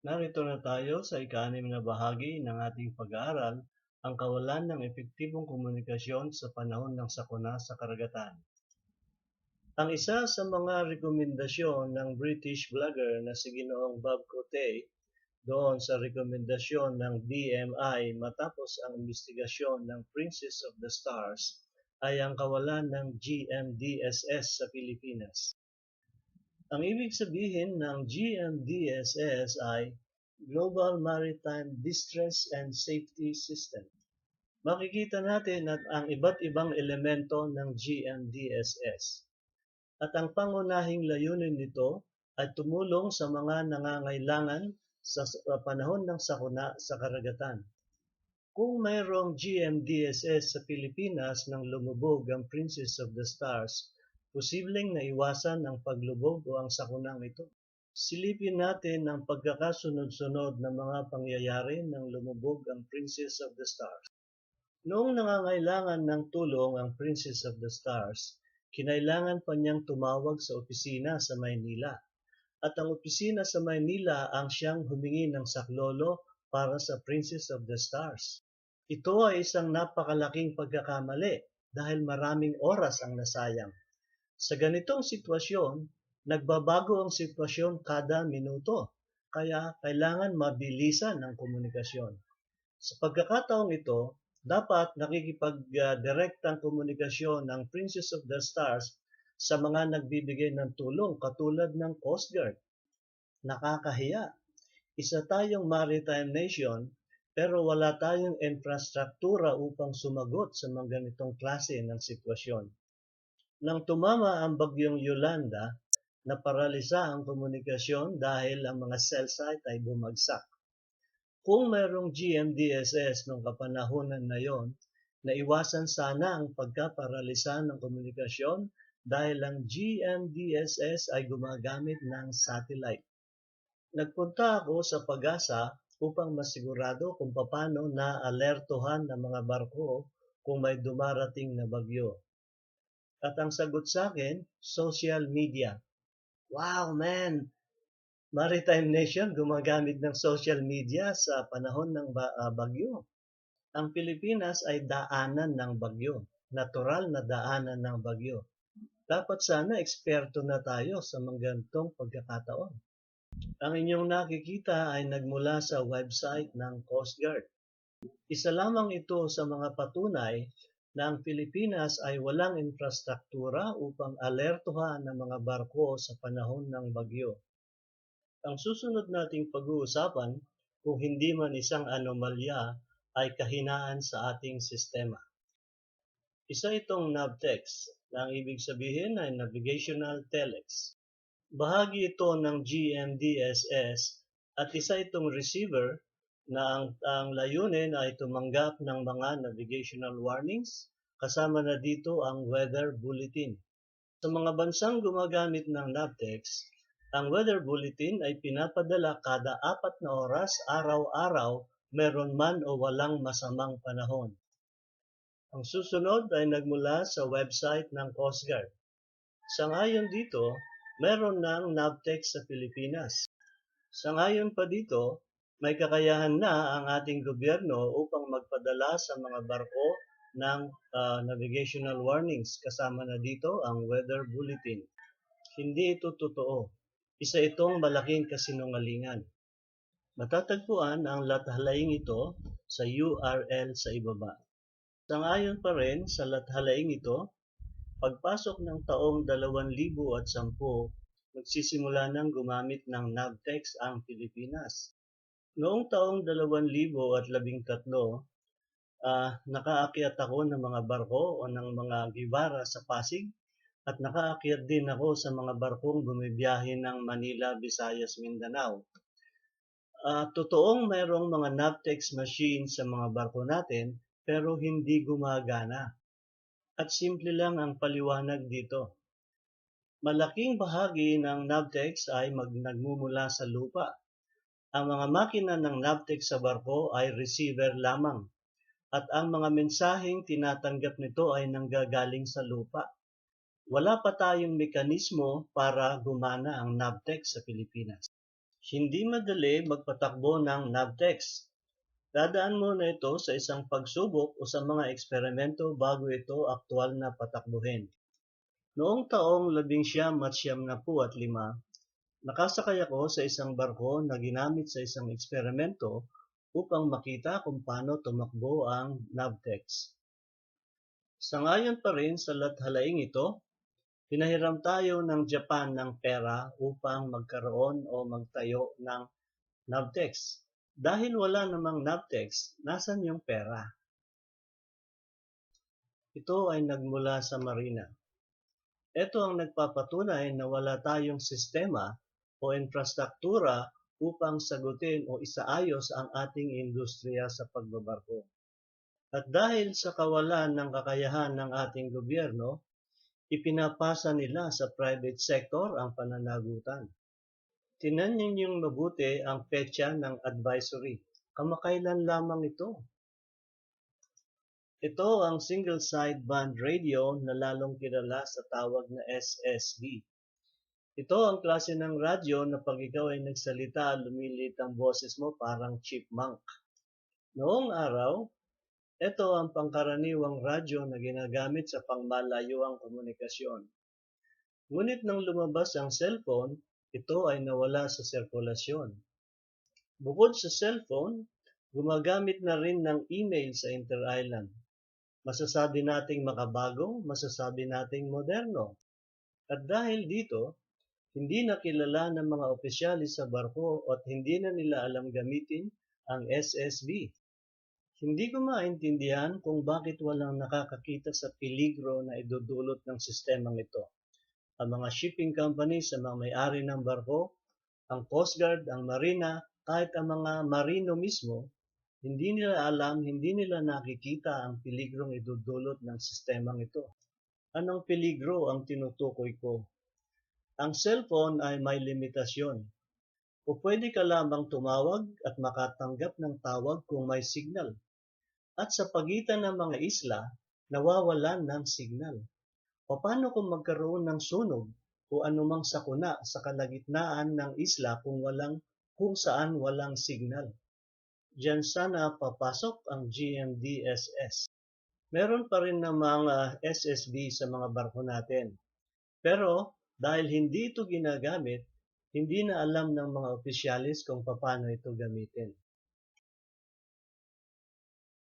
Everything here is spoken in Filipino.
Narito na tayo sa ika-anim na bahagi ng ating pag-aaral, ang kawalan ng epektibong komunikasyon sa panahon ng sakuna sa karagatan. Ang isa sa mga rekomendasyon ng British vlogger na si Ginoong Bob Cote doon sa rekomendasyon ng DMI matapos ang investigasyon ng Princess of the Stars ay ang kawalan ng GMDSS sa Pilipinas. Ang ibig sabihin ng GMDSS ay Global Maritime Distress and Safety System. Makikita natin at ang iba't ibang elemento ng GMDSS. At ang pangunahing layunin nito ay tumulong sa mga nangangailangan sa panahon ng sakuna sa karagatan. Kung mayroong GMDSS sa Pilipinas nang lumubog ang Princess of the Stars, posibleng naiwasan ang paglubog o ang sakunang ito. Silipin natin ang pagkakasunod-sunod ng mga pangyayari nang lumubog ang Princess of the Stars. Noong nangangailangan ng tulong ang Princess of the Stars, kinailangan pa niyang tumawag sa opisina sa Maynila. At ang opisina sa Maynila ang siyang humingi ng saklolo para sa Princess of the Stars. Ito ay isang napakalaking pagkakamali dahil maraming oras ang nasayang. Sa ganitong sitwasyon, nagbabago ang sitwasyon kada minuto, kaya kailangan mabilisan ang komunikasyon. Sa pagkakataong ito, dapat nakikipag-direct ang komunikasyon ng Princess of the Stars sa mga nagbibigay ng tulong katulad ng Coast Guard. Nakakahiya. Isa tayong maritime nation pero wala tayong infrastruktura upang sumagot sa mga ganitong klase ng sitwasyon. Nang tumama ang bagyong Yolanda, naparalisa ang komunikasyon dahil ang mga cell site ay bumagsak. Kung mayroong GMDSS noong kapanahonan na yon, naiwasan sana ang pagkaparalisa ng komunikasyon dahil ang GMDSS ay gumagamit ng satellite. Nagpunta ako sa pag-asa upang masigurado kung paano na-alertohan ng mga barko kung may dumarating na bagyo. At ang sagot sa akin, social media. Wow, man! Maritime Nation gumagamit ng social media sa panahon ng bagyo. Ang Pilipinas ay daanan ng bagyo. Natural na daanan ng bagyo. Dapat sana eksperto na tayo sa mga ganitong pagkakataon. Ang inyong nakikita ay nagmula sa website ng Coast Guard. Isa lamang ito sa mga patunay na ang Pilipinas ay walang infrastruktura upang alertuhan ng mga barko sa panahon ng bagyo. Ang susunod nating pag-uusapan, kung hindi man isang anomalya, ay kahinaan sa ating sistema. Isa itong NAVTEX na ang ibig sabihin ay Navigational Telex. Bahagi ito ng GMDSS at isa itong receiver na ang, ang layunin ay tumanggap ng mga navigational warnings, kasama na dito ang weather bulletin. Sa mga bansang gumagamit ng NAVTEX, ang weather bulletin ay pinapadala kada apat na oras araw-araw meron man o walang masamang panahon. Ang susunod ay nagmula sa website ng Coast Guard. Sa ngayon dito, meron ng NAVTEX sa Pilipinas. Sa ngayon pa dito, may kakayahan na ang ating gobyerno upang magpadala sa mga barko ng uh, navigational warnings kasama na dito ang weather bulletin. Hindi ito totoo. Isa itong malaking kasinungalingan. Matatagpuan ang lathalaing ito sa URL sa ibaba. Sangayon pa rin sa lathalaing ito, pagpasok ng taong 2010, magsisimula nang gumamit ng NAVTEX ang Pilipinas. Noong taong 2013, uh, nakaakyat ako ng mga barko o ng mga gibara sa Pasig at nakaakyat din ako sa mga barkong bumibiyahe ng Manila, Visayas, Mindanao. Uh, totoong mayroong mga NAVTEX machine sa mga barko natin pero hindi gumagana. At simple lang ang paliwanag dito. Malaking bahagi ng NAVTEX ay mag nagmumula sa lupa. Ang mga makina ng Navtec sa barko ay receiver lamang at ang mga mensaheng tinatanggap nito ay nanggagaling sa lupa. Wala pa tayong mekanismo para gumana ang Navtec sa Pilipinas. Hindi madali magpatakbo ng Navtex. Dadaan muna ito sa isang pagsubok o sa mga eksperimento bago ito aktual na patakbuhin. Noong taong 1975, nakasakay ako sa isang barko na ginamit sa isang eksperimento upang makita kung paano tumakbo ang Navtex. Sangayon pa rin sa lathalaing ito, pinahiram tayo ng Japan ng pera upang magkaroon o magtayo ng Navtex. Dahil wala namang Navtex, nasan yung pera? Ito ay nagmula sa Marina. Ito ang nagpapatunay na wala tayong sistema o infrastruktura upang sagutin o isaayos ang ating industriya sa pagbabarko. At dahil sa kawalan ng kakayahan ng ating gobyerno, ipinapasa nila sa private sector ang pananagutan. Tinan ninyong mabuti ang petsa ng advisory. Kamakailan lamang ito. Ito ang single sideband radio na lalong kilala sa tawag na SSB. Ito ang klase ng radyo na pag ikaw ay nagsalita, lumilit ang boses mo parang chipmunk. Noong araw, ito ang pangkaraniwang radyo na ginagamit sa pangmalayuang komunikasyon. Ngunit nang lumabas ang cellphone, ito ay nawala sa sirkulasyon. Bukod sa cellphone, gumagamit na rin ng email sa inter-island. Masasabi nating makabago, masasabi nating moderno. At dahil dito, hindi na kilala ng mga opisyalis sa barko at hindi na nila alam gamitin ang SSB. Hindi ko maintindihan kung bakit walang nakakakita sa peligro na idudulot ng sistemang ito. Ang mga shipping companies sa mga may-ari ng barko, ang Coast Guard, ang Marina, kahit ang mga marino mismo, hindi nila alam, hindi nila nakikita ang peligrong idudulot ng sistemang ito. Anong peligro ang tinutukoy ko? Ang cellphone ay may limitasyon. O pwede ka lamang tumawag at makatanggap ng tawag kung may signal. At sa pagitan ng mga isla, nawawalan ng signal. Paano kung magkaroon ng sunog o anumang sakuna sa kalagitnaan ng isla kung walang kung saan walang signal? Diyan sana papasok ang GMDSS. Meron pa rin ng mga SSB sa mga barko natin. Pero dahil hindi ito ginagamit, hindi na alam ng mga opisyalis kung paano ito gamitin.